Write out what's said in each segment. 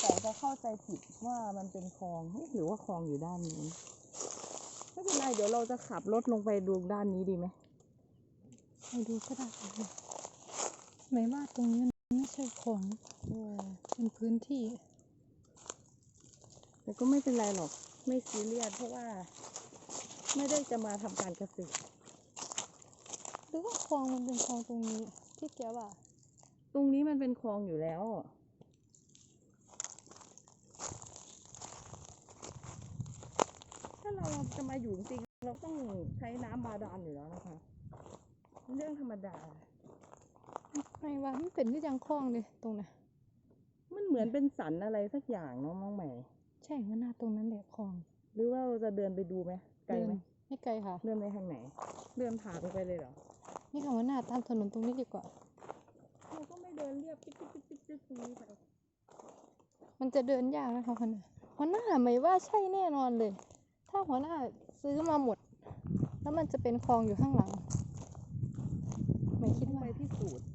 แต่จะเข้าใจผิดว่ามันเป็นคลองนี่หรือว่าคลองอยู่ด้านนู้นไม่เป็นไรเดี๋ยวเราจะขับรถลงไปดูด้านนี้ดีไหมไปดูก็ได้ค่ะหมายว่าตรงนี้มันไม่ใช่ของเออเป็นพื้นที่ แต่ก็ไม่เป็นไรหรอก ไม่ซีเรียสเพราะว่า ไม่ได้จะมาทำการเกษตรหรือว่าคลองมันเป็นคลองตรงนี้ที่แกว่า ตรงนี้มันเป็นคลองอยู่แล้ว ถ้าเราจะมาอยู่จริงๆเราต้องใช้น้ำบาดาลอยู่แล้วนะคะ เรื่องธรรมดาไม่ว่ามันเป็นที่ยังคลองเลยตรงน่ะมันเหมือนเป็นสันอะไรสักอย่างเนาะน้องใหม่ ใช่ว่าหน้าตรงนั้นแหละคลองหรือว่าเราจะเดินไปดูไหมไกลไหมเดินไม่ไกลค่ะ เดินไปทางไหน เดินผ่านไปเลยเหรอนี่ค่ะว่าหน้าตามถนนตรงนี้ดีกว่า เราก็ไม่เดินเรียบจิ๊กจิ๊กจิ๊กจิ๊กจิ๊กตรงนี้ไปมันจะเดินยากนะคะหัวหน้าหัวหน้าหมายว่าใช่แน่นอนเลย ถ้าหัวหน้าซื้อมาหมด แล้วมันจะเป็นคลองอยู่ข้างหลัง ไม่คิดต้องว่าไปพิสูจน์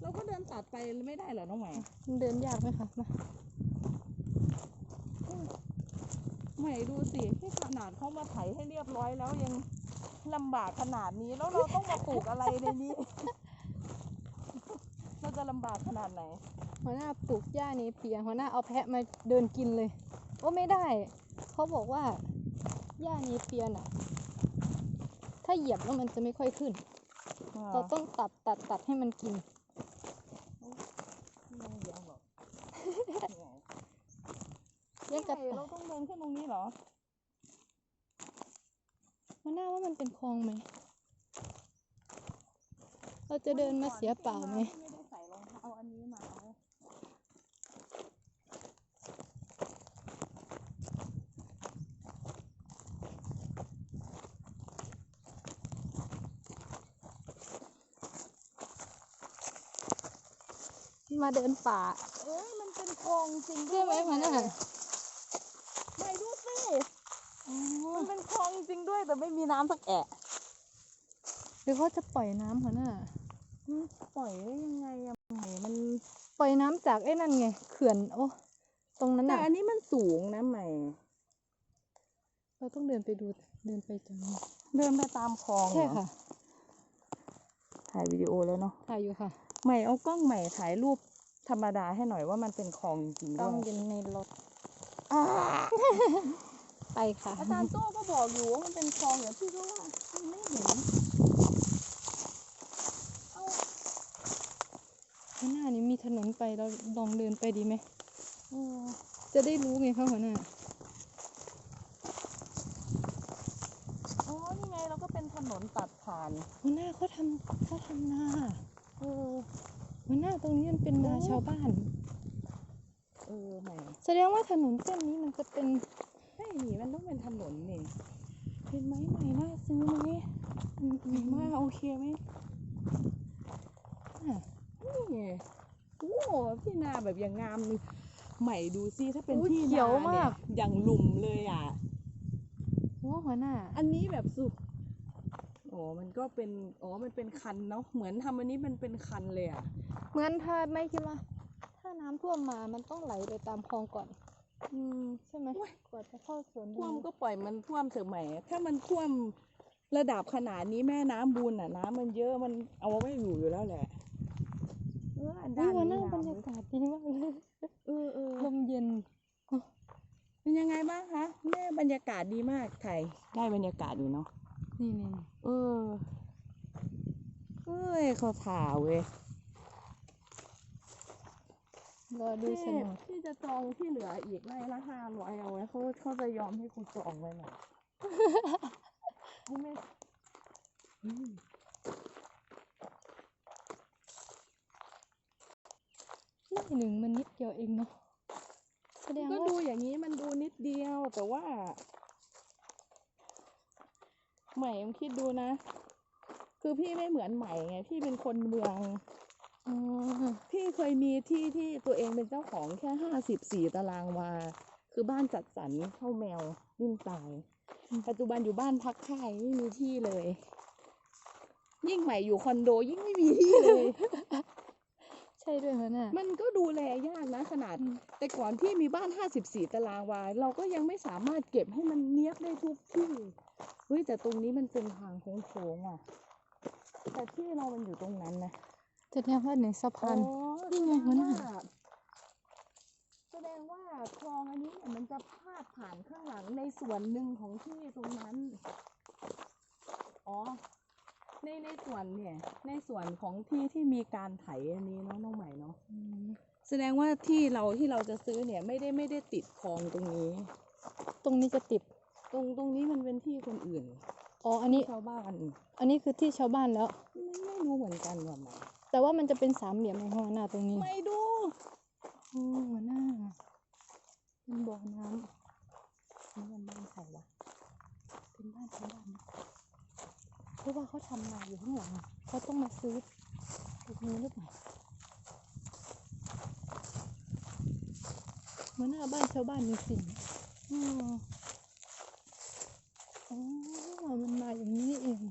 เราก็เดินตัดไปไม่ได้เหรอน้องใหม่มันเดินยากไหมคะมาใหม่ดูสิที่ขนาดเขามาไถให้เรียบร้อยแล้วยังลำบากขนาดนี้แล้วเราต้องมาปลูกอะไรในนี้ เราจะลำบากขนาดไหน หัวหน้าปลูกหญ้าเนเปียหัวหน้าเอาแพะมาเดินกินเลย โอ้ไม่ได้ เขาบอกว่า หญ้าเนเปียน่ะ ถ้าเหยียบแล้วมันจะไม่ค่อยขึ้น เราต้องตัดตัดตัดให้มันกิน ไม่เลี้ยงหรอกเลี้ยงกระใช่ต่าเรายต้องเดินขึ้นตรงนี้เหรอหัวหน้าว่ามันเป็นคลองไหม เราจะเดินมาเสียเปล่าไหมที่ไม่ได้ใส่รองเท้าอันนี้มาเอา มาเดินป่า เอ้ยมันเป็นคลองจริงด้ใช่วยไหมหัวหน้าไม่ดูสิอ๋อมันเป็นคลองจริงด้วยแต่ไม่มีน้ำสักแอะหรือเขาจะปล่อยน้ำหัวหน้ามันปล่อยได้ยังไงอะใหม่มันปล่อยน้ำจากไอ้นั่นไง เขื่อนโอ้ตรงนั้นแต่น่ะอันนี้มันสูงนะใหม่เราต้องเดินไปดูเดินไปจังเดินไปตามคลองเหรอใช่ค่ะถ่ายวิดีโอแล้วเนาะถ่ายอยู่ค่ะ ใหม่เอากล้องใหม่ถ่ายรูป ธรรมดาให้หน่อยว่ามันเป็นคลองจริงๆกล้ด้อวงยอยู่ในรถอ่าไปค่ะอาจารย์โจ้ก็บอกอยู่ว่ามันเป็นคลองอย่างที่ก็ว่ามันไม่เห็นหัวหน้านี่มีถนนไปเราลองเดินไปดีไหมเออจะได้รู้ไงคะหัวหน้า อ๋อนี่ไงเราก็เป็นถนนตัดผ่าน หัวหน้าเขาทำเขาทำนาเออหัวหน้า ตรงนี้มันเป็นนาโอ้ชาวบ้าน เออใหม่แสดงว่าถนนเส้นนี้มันจะเป็นใช่นี่มันต้องเป็นถนนนี่เห็นไหมใหม่น่าซื้อไหมอืมอืมว่าโอเคไหมอะนี่ไงโอ้ที่นาแบบอย่างงามเลยใหม่ดูซิถ้าเป็นอุ๊ยที่เขียวนาเนี่มายกอย่างหลุมเลยอะโอ้หัวหน้า อันนี้แบบสุด อ๋อ มันก็เป็น อ๋อ มันเป็นคันเนาะ เหมือนทำอันนี้มันเป็นคันเลยอะเหมือนถ้าไม่คิดว่า ถ้าน้ำท่วมมามันต้องไหลไปตามคลองก่อน อืม ใช่ไหมโอ้ยกว่าจะเข้าสวนท่วมตรงนี้ก็ปล่อยมันท่วมเถอะใหม่ ถ้ามันท่วมระดับขนาดนี้แม่น้ำบุญอะ น้ำมันเยอะ มันเอาไว้อยู่อยู่แล้วแหละ เออ อันอุ๊ด้ายนหัวหนี้น้าบรงามรเลยยากาศดีมากเลยเออเออลมเย็นเป็นยังไงบ้างคะ แม่บรรยากาศดีมากไทยได้บรรยากาศอยู่เนาะ นี่นี่นี่เออเอ้ยเขาถ่าเว้ยรอดูพี่โฉนดพี่จะจองที่เหลืออีกไร่ละห้าร้อยเอาไว้เขาเขาจะยอมให้กูจองไว้หน่อยเขาไม่อืมไร่หนึ่งมันนิดเดียวเองเนาะแสดงก็ว่าดูอย่างนี้มันดูนิดเดียว แต่ว่า ใหม่ยังคิดดูนะ คือพี่ไม่เหมือนใหม่ไง พี่เป็นคนเมืองอ๋อพี่เคยมีที่ที่ตัวเองเป็นเจ้าของแค่ห้าสิบสี่ตารางวา คือบ้านจัดสรรเข้าแมวนิ่มตาย ปัจจุบันอยู่บ้านพักค่ายไม่มีที่เลย ยิ่งใหม่อยู่คอนโดยิ่งไม่มีที่เลย ใช่ด้วยหัวหน้ามันก็ดูแลยากนะขนาด อืม แต่ก่อนที่มีบ้าน 54 ตารางวา เราก็ยังไม่สามารถเก็บให้มันเนียบได้ทุกที่เฮ้ยแต่ตรงนี้มันเป็นทางโค้งๆอะ แต่ที่เรามันอยู่ตรงนั้นนะแสดงว่าในสะพานอ๋อนี่ไงหัวหน้า แสดงว่าคลองอันนี้เนี่ยมันจะพาดผ่านข้างหลังในส่วนหนึ่งของที่ตรงนั้น อ๋อ ในในส่วนเนี่ย ในส่วนของที่ที่มีการไถอันนี้เนาะน้องใหม่เนาะอืมแสดงว่าที่เราที่เราจะซื้อเนี่ยไม่ได้ไม่ได้ติดคลองตรงนี้ ตรงนี้จะติด ตรงตรงนี้มันเป็นที่คนอื่นอ๋ออันนี้ชาวบ้าน อันนี้คือที่ชาวบ้านแล้วไม่ไม่รู้เหมือนกันว่าไหมแต่ว่ามันจะเป็นสามเหลี่ยมในหัวหน้าตรงนี้ ไม่ดูโอ้หัวหน้าเป็นบ่อน้นี่มันบ้านใครวะำเป็นบ้านชาวบ้านนะเพ ราะว่าเขาทำนาอยู่ข้างหลังเขาต้องมาซื้อตรงนี้หรือเปล่าหัวหน้าบ้านชาวบ้านจริงๆอ๋ออ๋อมันมาอย่างนี้เอง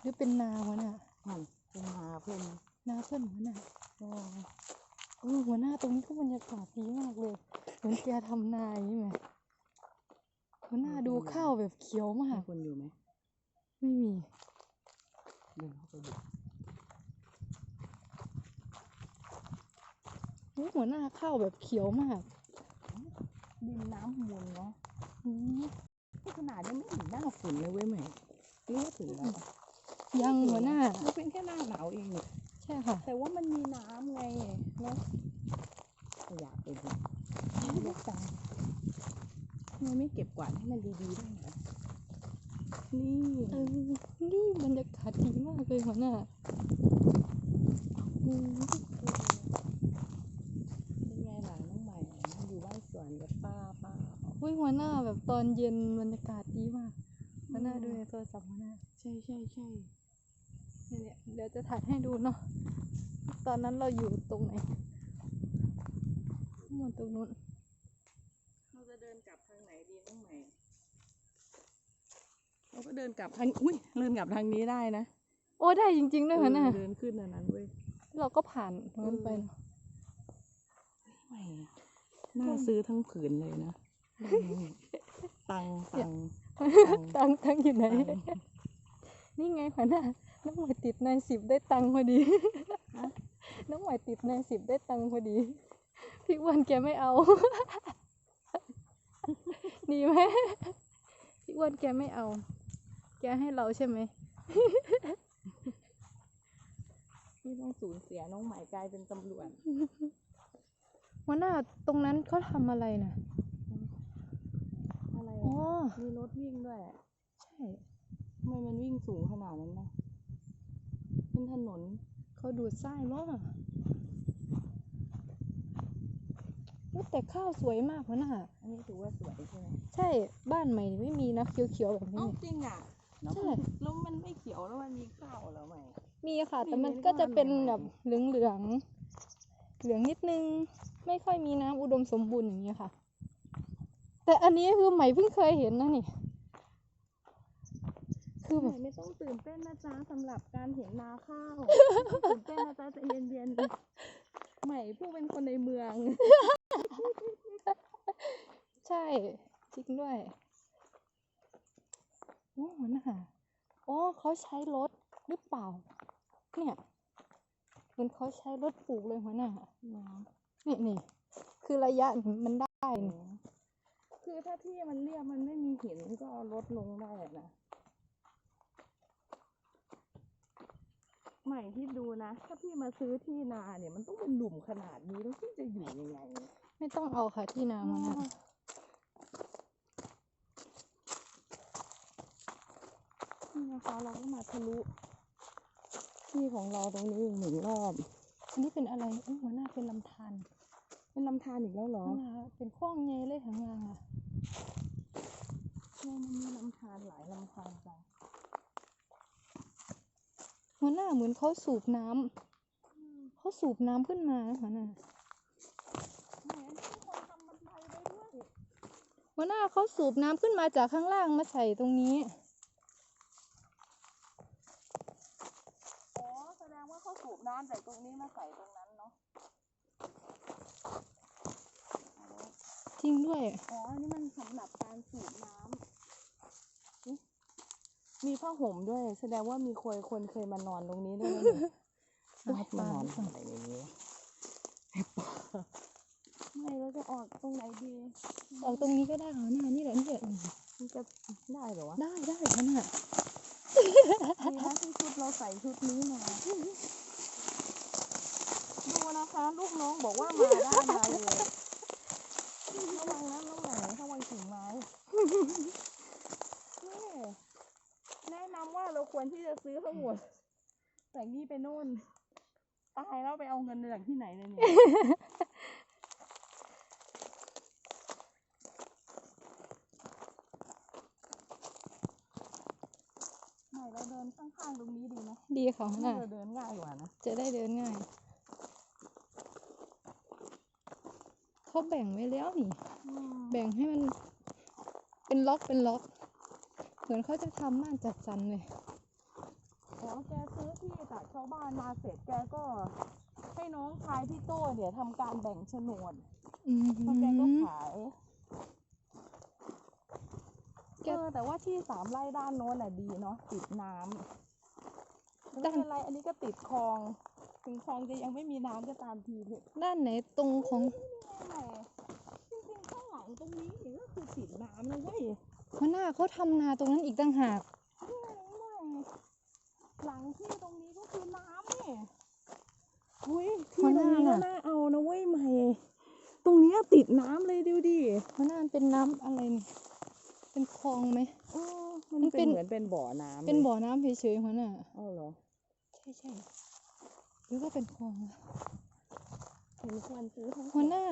หรือเป็นนาหัวหน้ามันเป็นหาเพิ่นนาเพื่อนหัวหน้าอ๋อเออหัวหน้าตรงนี้ก็บรรยากาศดีมากเลย เหมือนแกทำนาอย่างนี้ไหมหัวหน้าดูข้าวแบบเขียวมาก คนอยู่ไหม ไม่มี เดินเข้าไปดูอุ๊ยหัวหน้าข้าวแบบเขียวมาก ดินน้ำมูลเนาะอืมนี่ขนาดยังไม่ถึงหน้าฝนเลยเว้ยใหม่นี่ว่าถึงแล้ว ยังหัวหน้ามันเป็นแค่หน้าหนาวเองเนี่ยใช่ค่ะ แต่ว่ามันมีน้ำไงเนาะอยากไปดู เลือกตังทำไมไม่เก็บกวาดให้มันดีๆด้วยนะนี่เออนี่บรรยากาศดีมากเลยหัวหน้าอืมเป็นไงล่ะน้องใหม่อยู่บ้านสวนกับป้าป้าอุ้ยหัวหน้าแบบตอนเย็นบรรยากาศดีมากหัวหน้าดูในโทรศัพท์หัวหน้าใช่ใช่ใช่เนี่ยเดี๋ยวจะถ่ายให้ดูเนาะตอนนั้นเราอยู่ตรงไหน ข้างบนตรงนู้น เราจะเดินกลับทางไหนดีน้องใหม่ เราก็เดินกลับทาง อุ้ย เดินกลับทางนี้ได้นะโอ้ได้จริงๆด้วยหัวหน้าเออเดินขึ้นอันนั้นเว้ย เราก็ผ่านตรงนั้นไปเออเนอะไม่น่าซื้อทั้งผืนเลยนะ ตังตังตังค์ตังค์อยู่ไหน ตัง นี่ไงหัวหน้าน้องหมวยติดในสิบได้ตังค์พอดีฮะน้องหมวยติดในสิบได้ตังค์พอดี พี่อ้วันแกไม่เอา ดีไหมพี่อ้วนแกไม่เอา แกให้เราใช่ไหมพี่ต้องสูญเสียน้องใหม่กลายเป็นตำรวจหัวหน้าตรงนั้นเขาทำอะไรนะอะไรอ๋ออะมีรถวิ่งด้วย ใช่ทำไมมันวิ่งสูงขนาดนั้นนะเป็นถนนเขาดูดทรายมั้ง อุ๊ยแต่ข้าวสวยมากหัวหน้าอันนี้ถือว่าสวยใช่ไหมใช่บ้านใหม่ไม่มีนะเขียวๆแบบนี้ เอ้าเนี่ยจริงอะแล้วใช่มันแล้วมันไม่เขียวแล้วมันมีข้าวแล้วไหมมีค่ะ แต่มีมันเลยก็จะบ้านเป็นใหม่ๆแบบเหลืองเหลืองๆเหลืองนิดนึง ไม่ค่อยมีน้ำอุดมสมบูรณ์อย่างเงี้ยค่ะ แต่อันนี้คือใหม่เพิ่งเคยเห็นนะนี่ คือแบบไม่ต้องตื่นเต้นนะจ๊ะสำหรับการเห็นนาข้าวไม่ต้องตื่นเต้นนะจ๊ะใจเย็นๆ ใหม่ผู้เป็นคนในเมือง ใช่ จริงด้วยโอ้หัวหน้าอ๋อเขาใช้รถหรือเปล่า เนี่ยเหมือนเขาใช้รถปลูกเลยหัวหน้านี่นี่คือระยะมันได้นี่คือถ้าที่มันเรียบมันไม่มีหินก็เอารถลงได้นะ ใหม่ที่ดูนะ ถ้าพี่มาซื้อที่นาเนี่ยมันต้องเป็นหลุมขนาดนี้แล้วพี่จะอยู่ยังไงไม่ต้องเอาค่ะที่นาหัวหน้านี่นะคะเราก็มาทะลุที่ของเราตรงนี้อีกหนึ่งรอบอันนี้เป็นอะไรเอ้ยหัวหน้าเป็นลำธารเป็นลำธารอีกแล้วเหรอหัวหน้าเป็นข้องเงยเลยทั้งงานอะใช่มันมีลำธารหลายลำธารจัง หัวหน้าเหมือนเขาสูบน้ำเขาสูบน้ำขึ้นมาหัวหน้าหัวหน้าเขาสูบน้ำขึ้นมาจากข้างล่างมาใส่ตรงนี้อ๋อแสดงว่าเขาสูบน้ำจากตรงนี้มาใส่ตรงนั้นเนาะจริงด้วย อ๋อ นี่มันสำหรับการสูบน้ำ มีผ้าห่มด้วย แสดงว่ามีคนคนเคยมานอนตรงนี้ด้วยนะเนี่ยเอาให้ปมาลานอนหรือเปล่าอะไรอย่างนี้ไม่เราจะออกตรงไหนดีออกตรงนี้ก็ได้หัวหน้านี่แหละนี่แหละมันจะได้เหรอวะได้ได้หัวหน้าดีนะที่ชุดเราใส่ชุดนี้มาดูนะคะ ลูกน้องบอกว่ามาได้มาเลยระวังนะน้องไหนระวังกิ่งไม้นี่แนะนำว่า เราควรที่จะซื้อทั้งหมดแต่นี่ไปโน่น ตายแล้วไปเอาเงินมาจากที่ไหนเลยเนี่ยไม่เราเดินข้างๆตรงนี้ดีไหมดีค่ะหัวหน้าเราเดินง่ายกว่านะ จะได้เดินง่ายเขาแบ่งไว้แล้วนี่ แบ่งให้มัน เป็นล็อกเป็นล็อก เหมือนเขาจะทำม่านจัดสรรเลยอ๋อแกซื้อที่จากชาวบ้านมาเสร็จแกก็ให้น้องชายพี่โต้เนี่ยทำการแบ่งโฉนดอืมแล้วแกก็ขายแกเออแต่ว่าที่สามไร่ด้านโน้นน่ะดีเนาะติดน้ำไม่ด้านเป็นไรอันนี้ก็ติดคลอง ถึงคลองจะยังไม่มีน้ำก็ตามทีเถอะด้านไหนตรงของแหมจริงๆข้างหลังตรงนี้เนี่ยก็คือติดน้ำนะเว้ย หัวหน้าเขาทำนาตรงนั้นอีกต่างหากนี่ไงหลังที่ตรงนี้ก็คือน้ำเนี่ยอุ้ยที่ตรงนี้ก็น่าเอานะเว้ยใหม่ ตรงเนี้ยติดน้ำเลยดูดิหัวหน้ามันเป็นน้ำอะไรนี่เป็นคลองไหมเออมันมันเป็เป็นนเหมือนเป็นบ่อน้ำเป็นลยบ่อน้ำเฉยๆหัวหน้าเอ้าเหรอ ใช่ใช่หรือว่าเป็นคลองวะเห็นควรซื้อทั้งหัวหน้า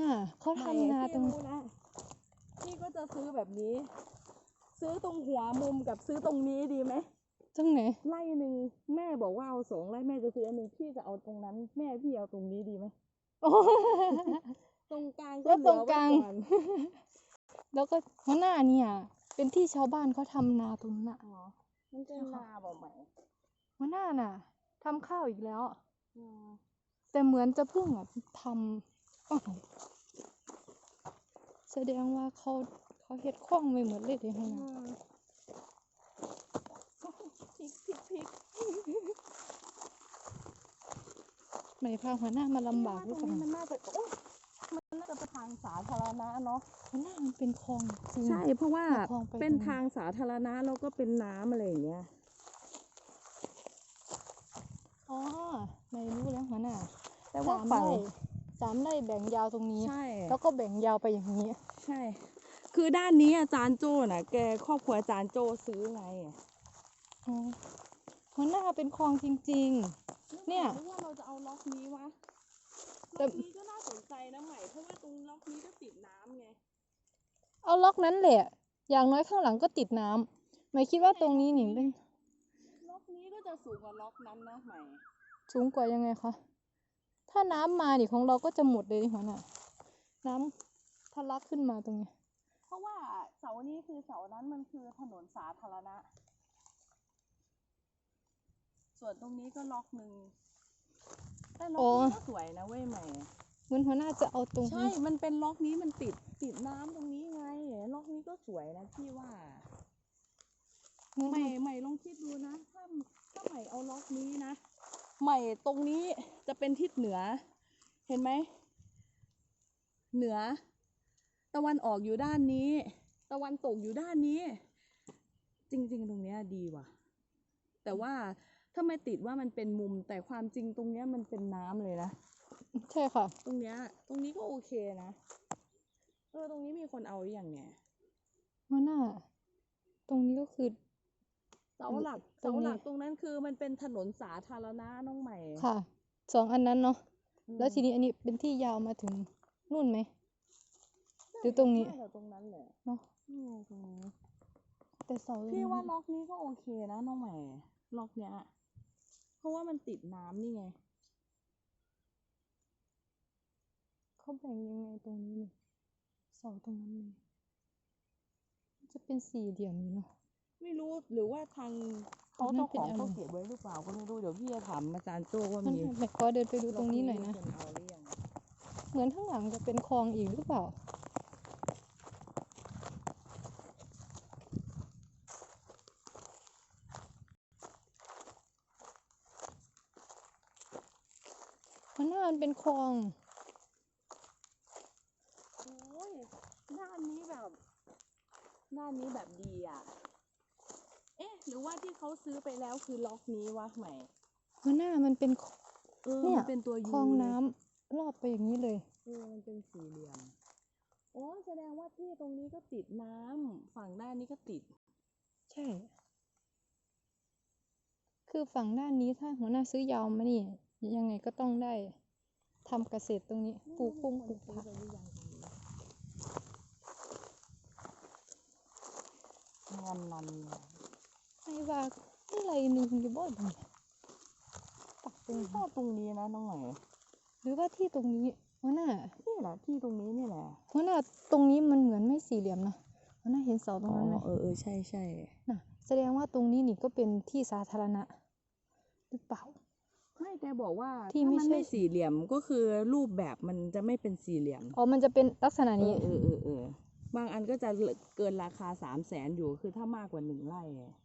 น่ะเขาทำนาตรงไม่พี่นะ พี่ก็จะซื้อแบบนี้ ซื้อตรงหัวมุมกับซื้อตรงนี้ดีไหมตรงไหนไร่หนึ่งแม่บอกว่าเอาสองไร่แม่จะซื้ออันหนึ่งพี่จะเอาตรงนั้น แม่พี่เอาตรงนี้ดีไหมโอ้ตรงกลางแล้วเหตลืรงอไว้กลาง อนแล้วก็หัวหน้าเนี่ย เป็นที่ชาวบ้านเขาทำนาตรงนั้นน่ะอ๋อมันเป็นนาบ่ไหมหัวหน้าน่ะทำข้าวอีกแล้ว อืมแต่เหมือนจะเพิ่งอะทำอ้าว แสดงว่าเขาเขาเฮ็ดคล่องไปหมดเลยเดี๋ยวหัวหอืน้ามพริกพริกพริกไม่พาหัวหน้ามาลำบากหตรืรองเปล่านี้มันน่าจะโอ๊ยมันน่าจะเป็นทางสาธารณะเนาะหัวหน้ามันเป็นคลองจริงใช่เพราะว่าคลองไปเป็นตรงนี้ทางสาธารณะแล้วก็เป็นน้ำอะไรอย่างเงี้ยอ๋อไม่รู้แล้วหัวหน้าแต่ว่าสามฝั่งไร่ สามไร่แบ่งยาวตรงนี้ ใช่ แล้วก็แบ่งยาวไปอย่างนี้ ใช่ คือด้านนี้อาจารย์โจ้น่ะ แกครอบครัวอาจารย์โจ้ซื้อไงอ๋อหัวหน้าเป็นคลองจริงเนี่ยหรือว่าเราจะเอาล็อกนี้วะแต่ล็อกนี้ก็น่าสนใจนะใหม่ เพราะว่าตรงล็อกนี้ก็ติดน้ำไงๆเอาล็อกนั้นแหละ อย่างน้อยข้างหลังก็ติดน้ำไม่คิดว่าตรงนี้หนิเป็น ล็อกนี้ก็จะสูงกว่าล็อกนั้นนะใหม่ สูงกว่ายังไงคะ ถ้าน้ำมาดิของเราก็จะหมดเลยหัวหน้าน้ำทะลักขึ้นมาตรงนี้ เพราะว่าเสานี้คือเสานั้นมันคือถนนสาธารณะ ส่วนตรงนี้ก็ล็อกหนึ่งแต่ล็อกอ๋อนี้ก็สวยนะเว้ยใหม่เหมือนหัวหน้าจะเอาตรงใช่ มันเป็นล็อกนี้มันติดติดน้ำตรงนี้ไง ล็อกนี้ก็สวยนะพี่ว่าเหมือนใหม่ใหม่ลองคิดดูนะ ถ้าถ้าใหม่เอาล็อกนี้นะ ใหม่ตรงนี้จะเป็นทิศเหนือ เห็นไหม เหนือ ตะวันออกอยู่ด้านนี้ ตะวันตกอยู่ด้านนี้ จริง ๆ ตรงเนี้ยดีว่ะ แต่ว่าถ้าไม่ติดว่ามันเป็นมุมแต่ความจริงตรงเนี้ยมันเป็นน้ำเลยนะ ใช่ค่ะ ตรงเนี้ย ตรงนี้ก็โอเคนะ เออ ตรงนี้มีคนเอาหรือยังเนี่ยหัวหน้าตรงนี้ก็คือ เสาหลักตรเสางนี้หลักตรงนั้นคือมันเป็นถนนสาธารณะน้องใหม่ ค่ะ สองอันนั้นเนาะอืมแล้วทีนี้อันนี้เป็นที่ยาวมาถึงนู่นไหม หรือตรงนี้น่าจะตรงนั้นแหละเนาะอืมตรงนี้แต่เสาตรงพี่นี้ว่าล็อกนี้ก็โอเคนะน้องใหม่ ล็อกเนี้ย เพราะว่ามันติดน้ำนี่ไงเขาแบ่งยังไงตรงนี้นี่เสาตรงนั้นเลยจะเป็นสี่เหลี่ยมอยู่เนาะ ไม่รู้หรือว่าทางเขานั่เจ้านเป็ขนองอะไรเขาเก็บไว้หรือเปล่าก็ไม่รู้เดี๋ยวพี่จะถามอาจารย์โจ้ว่ามันมีแม่ขอเดินไปดูตรงนี้หน่อยนะคเอาหรือยังเหมือนข้างหลังจะเป็นคลองอีกหรือเปล่ามันน่ามันเป็นคลองโอ้ยด้านนี้แบบด้านนี้แบบดีอะเอ๊ะ หรือว่าที่เขาซื้อไปแล้วคือล็อกนี้วะใหม่มันน่ามันเป็นคเออเนี่ยมันเป็นตัวยูคลองเลยน้ำรอบไปอย่างนี้เลย เออมันเป็นสี่เหลี่ยมอ๋อแสดงว่าที่ตรงนี้ก็ติดน้ำฝั่งด้านนี้ก็ติด ใช่ คือฝั่งด้านนี้ถ้าหัวหน้าซื้อยาวมานี่ ยังไงก็ต้องได้ทำเกษตรตรงนี้ปลูกปุ้งปลูกซื้อผักไปหรือยังตรงนี้งอนนันเนี่ยไอ้ ว่าอะไรหนึ่งอยู่บ่ตรงนี้ปักตรงชนี้อบตรงนี้นะน้องใหม่หรือว่าที่ตรงนี้หัวหน้านี่แหละที่ตรงนี้นี่แหละหัวหน้าตรงนี้มันเหมือนไม่สี่เหลี่ยมนะหัวหน้าเห็นเสาตรงนั้นไหมเออเออใช่ใช่น่ะ แสดงว่าตรงนี้นี่ก็เป็นที่สาธารณะหรือเปล่าไม่แกบอกว่าที่ถ้าไม่มันใช่ไม่สี่เหลี่ยมก็คือรูปแบบมันจะไม่เป็นสี่เหลี่ยมอ๋อมันจะเป็นลักษณะเอนี้อเออเออเออบางอันก็จะเกินราคาสามแสนอยู่คือถ้ามากกว่าหนึ่งไร่อะม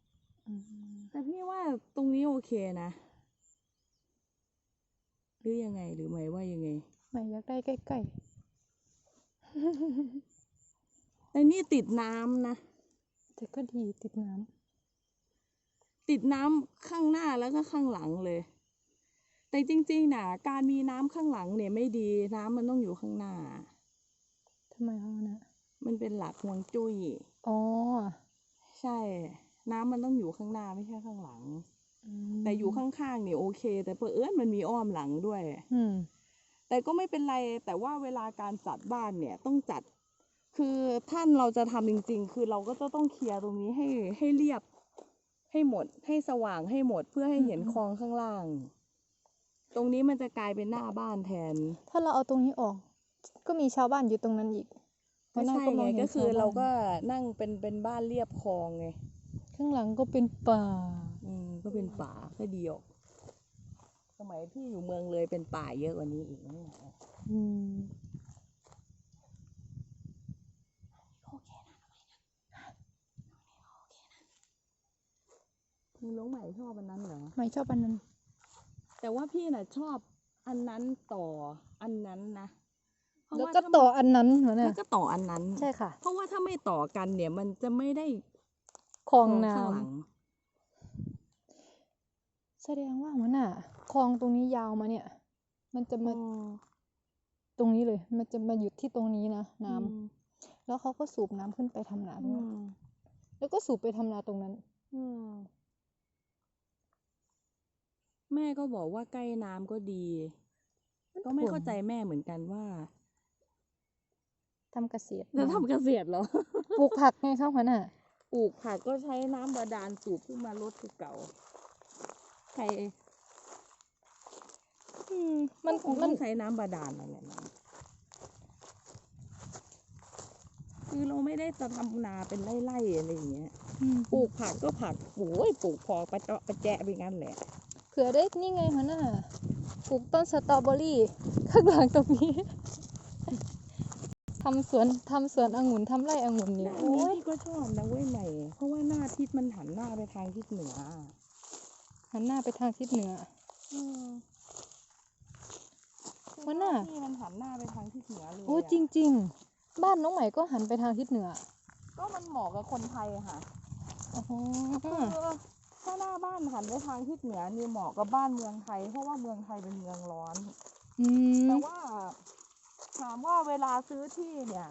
แต่พี่ว่าตรงนี้โอเคนะ หรือยังไงหรือไม่ว่ายังไงไม่อยากได้ใกล้แต่นี่ติดน้ำนะๆแต่ก็ดีติดน้ำติดน้ำข้างหน้าแล้วก็ข้างหลังเลย แต่จริงๆนะการมีน้ำข้างหลังเนี่ยไม่ดี น้ำมันต้องอยู่ข้างหน้าทำไมเอานะมันเป็นหลักฮวงจุ้ย อ๋อ ใช่ น้ำมันต้องอยู่ข้างหน้าไม่ใช่ข้างหลังมแต่อยู่ข้างๆเนี่ยโอเค แต่เผอิญมันมีอ้อมหลังด้วย อืมแต่ก็ไม่เป็นไร แต่ว่าเวลาการจัดบ้านเนี่ยต้องจัด คือท่านเราจะทำจริง ๆ คือเราก็จะต้องเคลียร์ตรงนี้ให้ให้เรียบ ให้หมด ให้สว่างให้หมดเพื่อให้เห็นอืมคลองข้างล่าง ตรงนี้มันจะกลายเป็นหน้าบ้านแทน ถ้าเราเอาตรงนี้ออก ก็มีชาวบ้านอยู่ตรงนั้นอีกก็หัวหน้าใช่มไงองห็นก็คือชวบ้นเราก็นั่งเป็นเป็นบ้านเรียบคลองไง ข้างหลังก็เป็นป่า อืมก็เป็นป่าก็ดีออกสมัยพี่อยู่เมืองเลยเป็นป่าเยอะกว่านี้อีกนะเนี่ยอืมโอเคนะมึงน้องใหม่ชอบอันนั้นเหรอ ไม่ชอบอันนั้น แต่ว่าพี่น่ะชอบอันนั้นต่ออันนั้นนะเพราะแล้วว่าก็ถ้าต่ออันนั้นหัวหแล้น้าวก็ต่ออันนั้น ใช่ค่ะ เพราะว่าถ้าไม่ต่อกันเนี่ยมันจะไม่ได้ คลองมน้ข้างหลังำแสดงว่าหัวหน้าคลองตรงนี้ยาวมาเนี่ย มันจะมาอืมตรงนี้เลย มันจะมาหยุดที่ตรงนี้นะน้ำอืมแล้วเขาก็สูบน้ำขึ้นไปทำนาตรอืงนั้นมแล้วก็สูบไปทำนาตรงนั้นอืมแม่ก็บอกว่าใกล้น้ำก็ดี ก็ไม่เข้าใจแม่เหมือนกันว่าทำเกษตรจะมาทำเกษตรเหรอปลูกผักไงครับหัวหน้า ปลูกผักก็ใช้น้ำบาดาลสูบขึ้นมาลดคือเก่าใครอืมมันคงมัต้อนงใช้น้ำบาดาลนั่นแหละนะคือเราไม่ได้จะทำนาเป็นไร่ๆอะไรอย่างเงี้ยอืมปลูกผักก็ผักโอ้ยปลูกพอประเจาะประแจะไปงั้นแหละเผื่อได้นี่ไงหัวหน้าปลูกต้นสตรอเบอรี่ข้างหลังตรงนี้ ทำสวนทำสวนองุ่นทำไร่องุ่นหเนี่ยน้าโอ้นี้ยพี่ก็ชอบนะเว้ยใหม่ เพราะว่าหน้าทิศมันหันหน้าไปทางทิศเหนือหันหน้าไปทางทิศเหนืออืมหัวหน้าที่มันหันหน้าไปทางทิศเหนือเลยโอ้อะจริงๆบ้านน้องใหม่ก็หันไปทางทิศเหนือ ก็มันเหมาะกับคนไทยอะค่ะอ๋อคือถ้าหน้าบ้านหันไปทางทิศเหนือนี่เหมาะกับบ้านเมืองไทย เพราะว่าเมืองไทยเป็นเมืองร้อนอืมแต่ว่า ถามว่าเวลาซื้อที่เนี่ย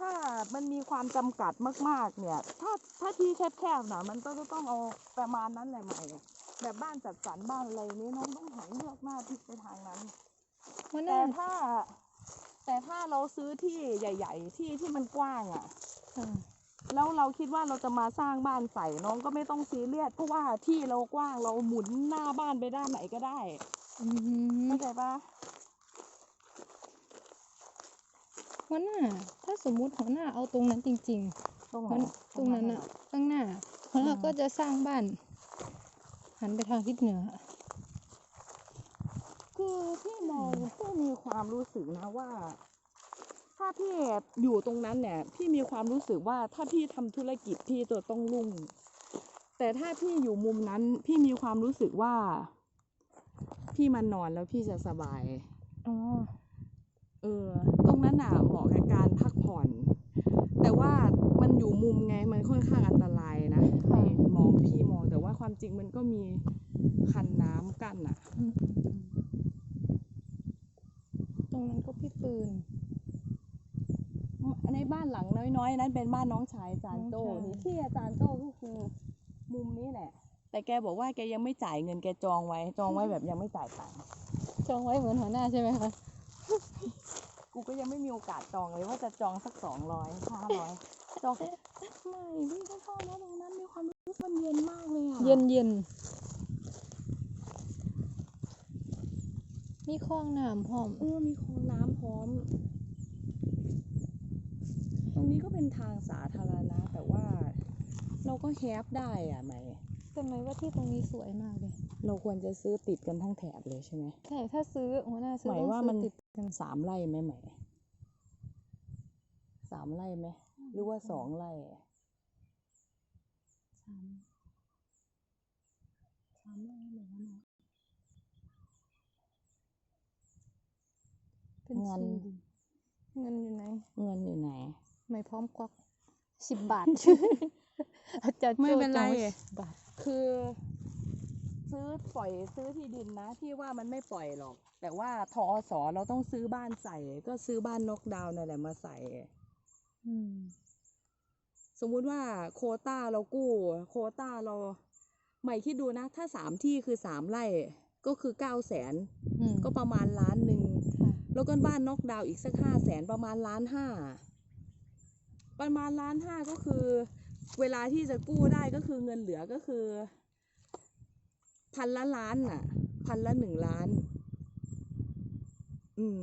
ถ้ามันมีความจำกัดมาก ๆ เนี่ย ถ้าถ้าที่แคบๆนะมันก็จะต้องเอาประมาณนั้นแหละใหม่แบบบ้านจัดสรรบ้านอะไรนี้น้องต้องหันเลือกหน้าทิศไปทางนั้นหัวหแต่น้าถ้า แต่ถ้าเราซื้อที่ใหญ่ ๆ ที่ที่มันกว้างอะ่ะค่ะแล้วเราคิดว่าเราจะมาสร้างบ้านใส่น้องก็ไม่ต้องซีเรียสเพราะว่าที่เรากว้างเราหมุนหน้าบ้านไปด้านไหนก็ได้อืมเข้าใจปะ หัวหน้า ถ้าสมมุติหัวหน้าเอาตรงนั้นจริงตรงๆไหนหัวตรงนั้นอะข้างหน้าหัวหน้าอืมก็จะสร้างบ้าน หันไปทางทิศเหนือ คือพี่มองพี่มีความรู้สึกนะว่า ถ้าพี่อยู่ตรงนั้นเนี่ย พี่มีความรู้สึกว่าถ้าพี่ทำธุรกิจพี่จะต้องรุ่ง แต่ถ้าพี่อยู่มุมนั้น พี่มีความรู้สึกว่า พี่มานอนแล้วพี่จะสบายอ๋อ เออ ตรงนั้นน่ะเหมาะกับการพักผ่อน แต่ว่ามันอยู่มุมไงมันค่อนข้างอันตรายนะค่ะ มองพี่มองแต่ว่าความจริงมันก็มีคันน้ำกั้นอะ ตรงนั้นก็พี่ปืน ในบ้านหลังน้อยๆ นั้นเป็นบ้านน้องชายอาจารย์โจ้น้องชาย นี่ที่อาจารย์โจ้ก็คือมุมนี้แหละ แต่แกบอกว่าแกยังไม่จ่ายเงินแกจองไว้ จองไว้แบบยังไม่จ่ายตังค์จองไว้เหมือนหัวหน้าใช่ไหมคะ กูก็ยังไม่มีโอกาสจองเลยว่าจะจองสักสองร้อยห้าร้อยจองไม่พี่ก็ชอบนะตรงนั้นมีความรู้สึกมันเย็นมากเลยอะเย็นเย็นมีคลองน้ำพร้อมเออมีคลองน้ำพร้อม ตรงนี้ก็เป็นทางสาธารณะแต่ว่า เราก็แฮปได้อะไหมแต่หมายว่าที่ตรงนี้สวยมากเลย เราควรจะซื้อติดกันทั้งแถบเลยใช่ไหมใช่ถ้าซื้อหัวหน้าซื้อหมายต้องว่าซื้มันอติด กันสามไร่ไหมไหมสามไร่ไหมหรือว่าสองไร่สามสามไร่เลยหัวหน้าเป็นเงินสี่ดิเงินอยู่ไหน เงินอยู่ไหน ไม่พร้อมควักสิบบาทอาจารย์ไม่โจ้เป็นไรจองว้10บาทคือ ซื้อปล่อยซื้อที่ดินนะพี่ว่ามันไม่ปล่อยหรอก แต่ว่าทอสเราต้องซื้อบ้านใส่ ก็ซื้อบ้านนกดาวน์นั่นแหละมาใส่ อืม สมมุติว่าโควต้าเรากู้ โควต้าเราใหม่คิดดูนะ ถ้าสามที่คือสามไร่ก็คือเก้าแสนอืมก็ประมาณล้านหนึ่ง ค่ะแล้วก็บ้านนอกดาวน์อีกสักห้าแสนประมาณล้านห้าประมาณล้านห้าก็คือ เวลาที่จะกู้ได้ก็คือเงินเหลือก็คือ พันละล้านน่ะ พันละหนึ่งล้านอืม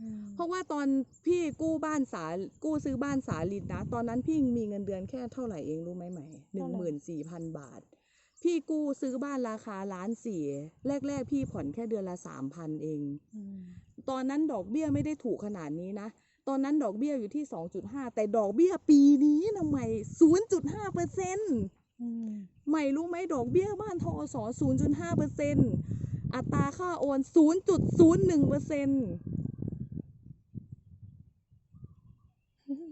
อืม เพราะว่าตอนพี่กู้บ้านสากู้ซื้อบ้านสาลินนะ ตอนนั้นพี่มีเงินเดือนแค่เท่าไหร่เองรู้ไหมไหมหนึ่งหมื่นสี่พันบาท พี่กู้ซื้อบ้านราคาล้านสี่แรก ๆ พี่ผ่อนแค่เดือนละสามพันเองอืมตอนนั้นดอกเบี้ยไม่ได้ถูกขนาดนี้นะตอนนั้นดอกเบี้ยอยู่ที่ 2.5 แต่ดอกเบี้ยปีนี้นะใหม่0.5เปอร์เซ็นต์ อืมใหม่รู้ไหมดอกเบี้ยบ้านทอส0.5เปอร์เซ็นต์อัตราค่าโอน 0.01เปอร์เซ็นต์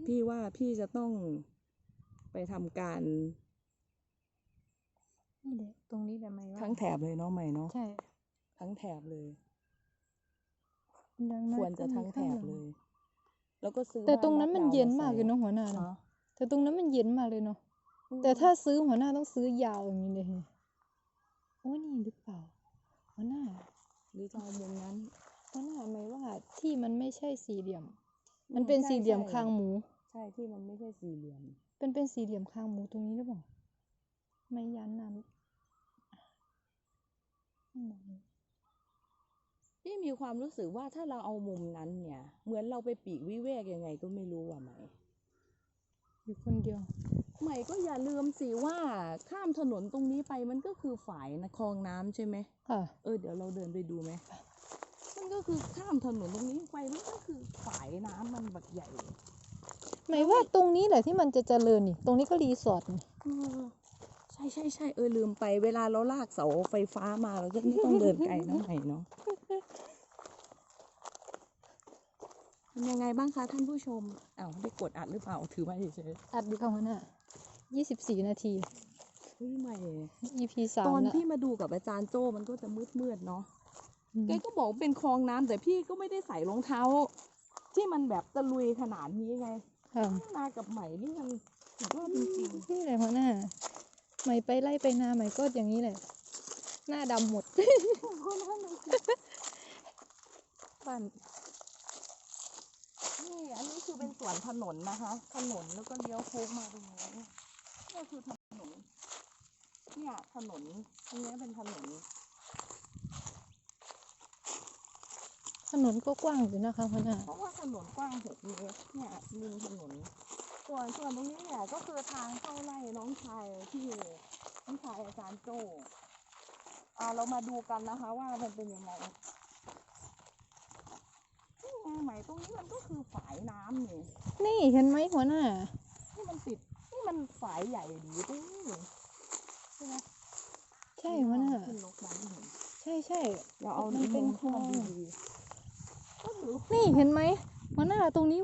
พี่ว่าพี่จะต้องไปทำการนี่แหละตรงนี้แหละไหมว่าทั้งแถบเลยเนาะใหม่เนาะใช่ ทั้งแถบเลยอย่างน้อควรจะก็มีทั้งแถข้าบหลัเลย แล้วก็ซื้อแต่บ้าตรงนั้นมันดาวเย็นใส่มากเลยเนาะหัวหน้าเนาะเนาะแต่ตรงนั้นมันเย็นมากเลยเนาะ แต่ถ้าซื้อหัวหน้าต้องซื้อยาวอย่างนี้เลยโอ้นี่หรือเปล่า หัวหน้าหรือจะเอามุมนั้นหัวหน้าไหมว่าที่มันไม่ใช่สี่เหลี่ยม มันเป็นใช่สี่เหลี่ยมใช่คางหมู ใช่ที่มันไม่ใช่สี่เหลี่ยม เป็นเป็นสี่เหลี่ยมคางหมูตรงนี้หรือเปล่าไม่ยันน้ำอืมพี่มีความรู้สึกว่าถ้าเราเอามุมนั้นเนี่ย เหมือนเราไปปีกวิเวกยังไงก็ไม่รู้อะไหม อยู่คนเดียว ใหม่ก็อย่าลืมสิว่าข้ามถนนตรงนี้ไปมันก็คือฝายนะคลองน้ำใช่ไหมค่ะ เออเดี๋ยวเราเดินไปดูไหมมันก็คือข้ามถนนตรงนี้ไปมันก็คือฝายน้ำมันแบบใหญ่หมายว่าตรงนี้แหละที่มันจะเจริญนี่ ตรงนี้ก็รีสอร์ทนี่เออใช่ใช่ใช่เออลืมไปเวลาเราลากเสาไฟฟ้ามาเราจะไม่ต้องเดินไกลนะใหม่เนาะเป็นยังไงบ้างคะท่านผู้ชมอ้าวได้กดอัดหรือเปล่าถือมาเฉยอัดดีค่ะหัวหน้า ยี่สิบสี่นาทีๆเฮ้ยใหม่ EP สามตอนละที่มาดูกับอาจารย์โจ้มันก็จะมืดมืดๆเนาะ อืมแกก็บอกเป็นคลองน้ำแต่พี่ก็ไม่ได้ใส่รองเท้า ที่มันแบบตะลุยขนาดนี้ไงค่ะมากับใหม่นี่มันสุดยอดจริงนี่แหละหัวหน้าใหม่ไปไล่ไปนาใหม่ก็อย่างนี้แหละ หน้าดำหมดๆคนนั้นเลยบ้านนี่อันนี้คือเป็นสวนถนนนะคะ ถนนแล้วก็เลี้ยวโค้งมาตรงนี้ นี่คือถนน เนี่ยถนนตรงนี้เป็นถนน ถนนก็กว้างอยู่นะคะหัวหน้าเพราะว่าถนนกว้างหกเมตรเนี่ยริมถนน ส่วนส่วนตรงนี้เนี่ยก็คือทางเข้าไล่น้องชายที่น้องชายอาจารย์โจอ่าเรามาดูกันนะคะ ว่ามันเป็นยังไงนี่ไงไหมตรงนี้มันก็คือฝายน้ำนี่นี่เห็นไหมหัวหน้านี่มันติดนี่ มันฝายใหญ่ดีตรงนี้ใช่ไหมใช่หัวหน้าขึ้นลกมาไม่เห็นใช่ใช่เดี๋ยวเอามันเป็นมุมที่มัคลองดีๆก็ถือนี่เห็นไหมหัวหน้าตรงนี้